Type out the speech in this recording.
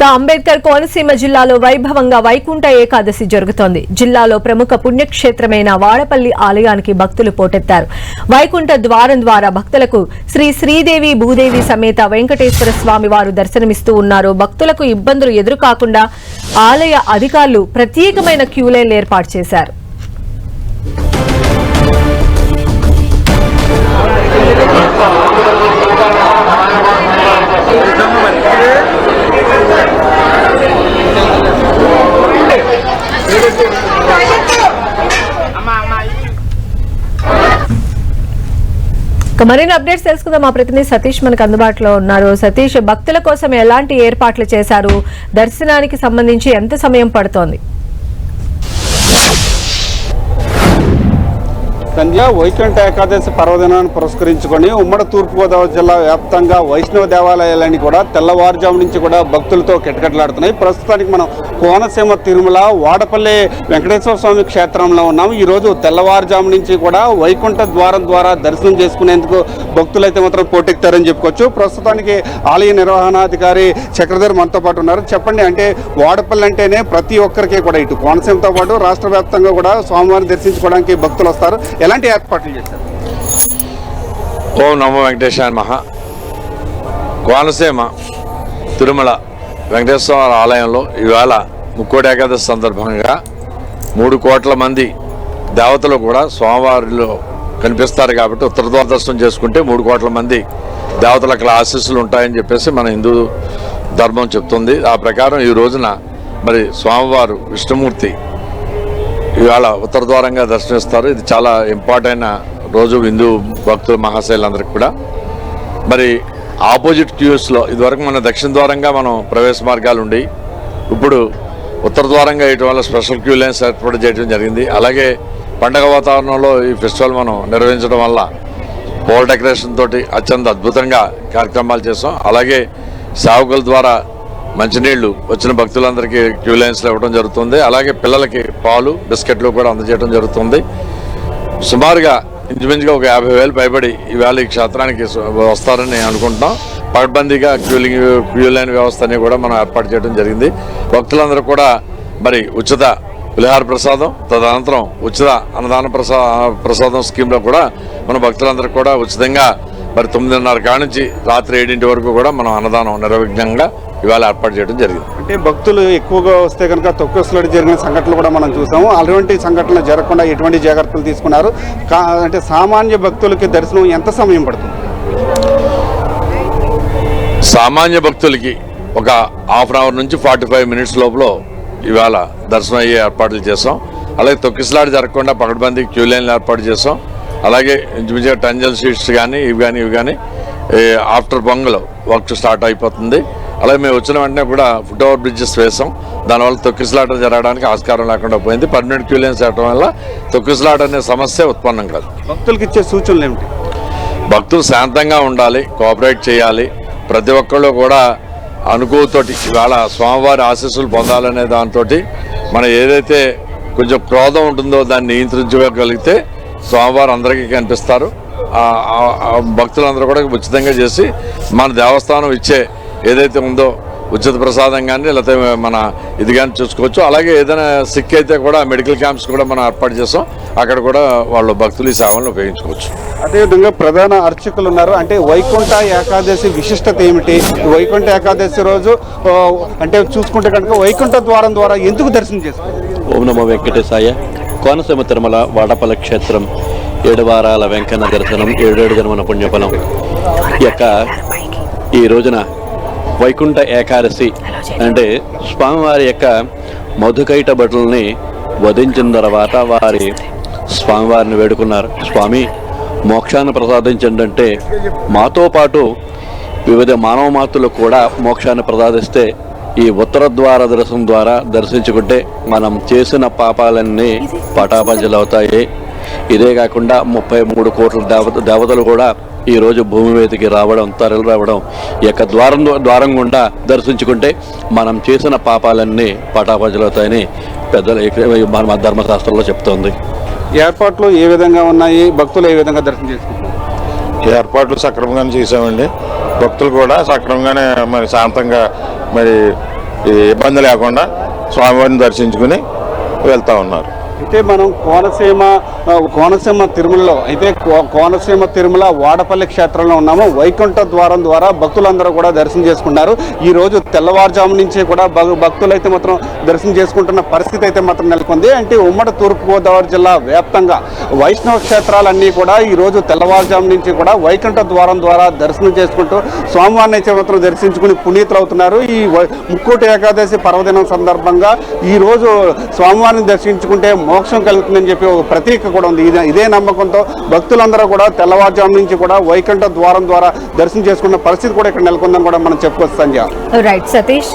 ఇక అంబేద్కర్ కోనసీమ జిల్లాలో వైభవంగా వైకుంఠ ఏకాదశి జరుగుతోంది. జిల్లాలో ప్రముఖ పుణ్యక్షేత్రమైన వాడపల్లి ఆలయానికి భక్తులు పోటెత్తారు. వైకుంఠ ద్వారం ద్వారా భక్తులకు శ్రీ శ్రీదేవి భూదేవి సమేత వెంకటేశ్వర స్వామి వారు దర్శనమిస్తూ ఉన్నారు. భక్తులకు ఇబ్బందులు ఎదురుకాకుండా ఆలయ అధికారులు ప్రత్యేకమైన క్యూలైన్లు ఏర్పాటు చేశారు. మరిన్ని అప్డేట్స్ తెలుసుకుందాం. మా ప్రతినిధి సతీష్ మనకు అందుబాటులో ఉన్నారు. సతీష్ భక్తుల కోసం ఎలాంటి ఏర్పాట్లు చేశారు? దర్శనానికి సంబంధించి ఎంత సమయం పడుతోంది? సంధ్య వైకుంఠ ఏకాదశి పర్వదినాన్ని పురస్కరించుకొని ఉమ్మడి తూర్పుగోదావరి జిల్లా వ్యాప్తంగా వైష్ణవ దేవాలయాలన్నీ కూడా తెల్లవారుజాము నుంచి కూడా భక్తులతో కిటకిటలాడుతున్నాయి. ప్రస్తుతానికి మనం కోనసీమ తిరుమల వాడపల్లి వెంకటేశ్వర స్వామి క్షేత్రంలో ఉన్నాం ఈరోజు తెల్లవారుజాము నుంచి కూడా వైకుంఠ ద్వారం ద్వారా దర్శనం చేసుకునేందుకు భక్తులైతే మాత్రం పోటెక్తారని చెప్పుకోవచ్చు. ప్రస్తుతానికి ఆలయ నిర్వహణాధికారి చక్రధర్ మనతో పాటు ఉన్నారు. చెప్పండి అంటే వాడపల్లి అంటేనే ప్రతి ఒక్కరికి కూడా ఇటు కోనసీమతో పాటు రాష్ట్ర వ్యాప్తంగా కూడా స్వామివారిని దర్శించుకోవడానికి భక్తులు వస్తారు. ఎలాంటి ఏర్పాట్లు చేశారు? ఓం నమో వెంకటేశ్వర మహా కోనసీమ తిరుమల వెంకటేశ్వర ఆలయంలో ఇవాళ ముక్కోటి ఏకాదశి సందర్భంగా మూడు కోట్ల మంది దేవతలు కూడా స్వామివారిలో కనిపిస్తారు కాబట్టి ఉత్తర దూరదర్శనం దర్శనం చేసుకుంటే మూడు కోట్ల మంది దేవతలకు ఆశీస్సులు ఉంటాయని చెప్పేసి మన హిందూ ధర్మం చెప్తుంది. ఆ ప్రకారం ఈ రోజున మరి స్వామివారు విష్ణుమూర్తి ఇవాళ ఉత్తర ద్వారంగా దర్శనిస్తారు ఇది చాలా ఇంపార్టెంట్ రోజు హిందూ భక్తుల మహాశైలందరికీ కూడా. మరి ఆపోజిట్ క్యూస్లో ఇదివరకు మన దక్షిణ ద్వారంగా మనం ప్రవేశ మార్గాలు ఉండి ఇప్పుడు ఉత్తర ద్వారంగా వేయటం వల్ల స్పెషల్ క్యూ లైన్స్ ఏర్పాటు చేయడం జరిగింది. అలాగే పండగ వాతావరణంలో ఈ ఫెస్టివల్ మనం నిర్వహించడం వల్ల పోల్ డెకరేషన్ తోటి అత్యంత అద్భుతంగా కార్యక్రమాలు చేసాం అలాగే సేవకుల ద్వారా మంచినీళ్ళు వచ్చిన భక్తులందరికీ క్యూ లైన్స్లో ఇవ్వడం జరుగుతుంది. అలాగే పిల్లలకి పాలు బిస్కెట్లు కూడా అందజేయడం జరుగుతుంది. సుమారుగా ఇంచుమించుగా ఒక యాభై వేలు పైబడి ఈవేళ ఈ క్షేత్రానికి వస్తారని అనుకుంటున్నాం. పకడ్బందీగా క్యూలింగ్ క్యూ లైన్ వ్యవస్థని కూడా మనం ఏర్పాటు చేయడం జరిగింది. భక్తులందరూ కూడా మరి ఉచిత పులిహార ప్రసాదం తదనంతరం ఉచిత అన్నదాన ప్రసా ప్రసాదం స్కీమ్లో కూడా మన భక్తులందరూ కూడా ఉచితంగా మరి తొమ్మిదిన్నర కాడ నుంచి రాత్రి ఏడింటి వరకు కూడా మనం అన్నదానం నిర్విఘ్నంగా ఇవాళ ఏర్పాటు చేయడం జరిగింది. అంటే భక్తులు ఎక్కువగా వస్తే కనుక తొక్కుసలాడి జరిగిన సంఘటనలు కూడా మనం చూసాము. అటువంటి సంఘటనలు జరగకుండా ఎటువంటి జాగ్రత్తలు తీసుకున్నారు? అంటే సామాన్య భక్తులకి దర్శనం ఎంత సమయం పడుతుంది? సామాన్య భక్తులకి ఒక హాఫ్ అన్ అవర్ నుంచి ఫార్టీ ఫైవ్ మినిట్స్ లోపల ఇవాళ దర్శనం అయ్యే ఏర్పాట్లు చేసాం. అలాగే తొక్కిసలాట జరగకుండా పకడ్బందీ క్యూ లైన్లు ఏర్పాటు చేసాం. అలాగే ఇంచుమించుగా టంజల్ షీట్స్ కానీ ఇవి కానీ ఇవి కానీ ఆఫ్టర్ పొంగల్ వర్క్ స్టార్ట్ అయిపోతుంది. అలాగే మేము వచ్చిన వెంటనే కూడా ఫుట్ ఓవర్ బ్రిడ్జెస్ వేసాం. దానివల్ల తొక్కిసలాట జరగడానికి ఆస్కారం లేకుండా పోయింది. పర్మనెంట్ క్యూ లైన్స్ వేయడం వల్ల తొక్కిసలాట అనే సమస్య ఉత్పన్నం కాదు. భక్తులకి ఇచ్చే సూచనలు ఏమిటి? భక్తులు శాంతంగా ఉండాలి కోఆపరేట్ చేయాలి. ప్రతి ఒక్కళ్ళు కూడా అనుకోతోటి ఇవాళ స్వామివారి ఆశీస్సులు పొందాలనే దాంతో మనం ఏదైతే కొంచెం క్రోధం ఉంటుందో దాన్ని నియంత్రించగలిగితే స్వామివారు అందరికీ కనిపిస్తారు. ఆ- ఆ- ఆ భక్తులందరూ కూడా ఉచితంగా చేసి మన దేవస్థానం ఇచ్చే ఏదైతే ఉందో ఉచిత ప్రసాదం కానీ లేకపోతే మన ఇది కానీ చూసుకోవచ్చు. అలాగే ఏదైనా సిక్ అయితే కూడా మెడికల్ క్యాంప్స్ కూడా మనం ఏర్పాటు చేసాం. అక్కడ కూడా వాళ్ళు భక్తులు ఈ సేవలను ఉపయోగించుకోవచ్చు. అదేవిధంగా ప్రధాన అర్చకులు ఉన్నారు. అంటే వైకుంఠ ఏకాదశి విశిష్టత ఏమిటి? వైకుంఠ ఏకాదశి రోజు అంటే చూసుకుంటే కనుక వైకుంఠ ద్వారం ద్వారా ఎందుకు దర్శనం చేసుకోవాలి? ఓం నమో వెంకటేశాయ. కోనసీమ తిరుమల వాడపల క్షేత్రం ఏడువారాల వెంకన్న దర్శనం ఏడేడు జన్మన పుణ్యఫలం. ఈ యొక్క ఈ రోజున వైకుంఠ ఏకాదశి అంటే స్వామివారి యొక్క మధుకైట భటుల్ని వధించిన తర్వాత వారి స్వామివారిని వేడుకున్నారు. స్వామి మోక్షాన్ని ప్రసాదించండి అంటే మాతో పాటు వివిధ మానవ మాతులు కూడా మోక్షాన్ని ప్రసాదిస్తే ఈ ఉత్తర ద్వార దర్శనం ద్వారా దర్శించుకుంటే మనం చేసిన పాపాలన్నీ పటాపంచలవుతాయి. ఇదే కాకుండా ముప్పై మూడు కోట్ల దేవత దేవతలు కూడా ఈ రోజు భూమి మీదకి రావడం తరలి రావడం ఈ యొక్క ద్వారం ద్వారం గుండా దర్శించుకుంటే మనం చేసిన పాపాలన్నీ పటాపంచలవుతాయని పెద్దలు మన ధర్మశాస్త్రంలో చెప్తోంది. ఏర్పాట్లు ఏ విధంగా ఉన్నాయి? భక్తులు ఏ విధంగా దర్శనం చేసుకుంటారు ఏర్పాట్లు సక్రమంగానే చేసామండి భక్తులు కూడా సక్రమంగానే మరి శాంతంగా మరి ఈ ఇబ్బంది లేకుండా స్వామివారిని దర్శించుకుని వెళ్తా ఉన్నారు. అయితే మనం కోనసీమ కోనసీమ తిరుమలలో అయితే కో- కోనసీమ తిరుమల వాడపల్లి క్షేత్రంలో ఉన్నాము. వైకుంఠ ద్వారం ద్వారా భక్తులందరూ కూడా దర్శనం చేసుకున్నారు. ఈ రోజు తెల్లవారుజాము నుంచి కూడా భక్తులు అయితే మాత్రం దర్శనం చేసుకుంటున్న పరిస్థితి అయితే మాత్రం నెలకొంది. అంటే ఉమ్మడి తూర్పుగోదావరి జిల్లా వ్యాప్తంగా వైష్ణవ క్షేత్రాలన్నీ కూడా ఈ రోజు తెల్లవారుజాము నుంచి కూడా వైకుంఠ ద్వారం ద్వారా దర్శనం చేసుకుంటూ స్వామివారిని అయితే మాత్రం దర్శించుకుని పునీతులు అవుతున్నారు ఈ ముక్కోటి ఏకాదశి పర్వదినం సందర్భంగా ఈరోజు స్వామివారిని దర్శించుకుంటే మోక్షం కలుగుతుందని చెప్పి ఒక ప్రతీక కూడా ఉంది. ఇదే ఇదే నమ్మకంతో భక్తులందరూ కూడా తెల్లవారుజాము నుంచి కూడా వైకుంఠ ద్వారం ద్వారా దర్శనం చేసుకున్న పరిస్థితి కూడా ఇక్కడ నెలకొందని కూడా మనం చెప్పుకోవచ్చు సంజయ్ రైట్ సతీష్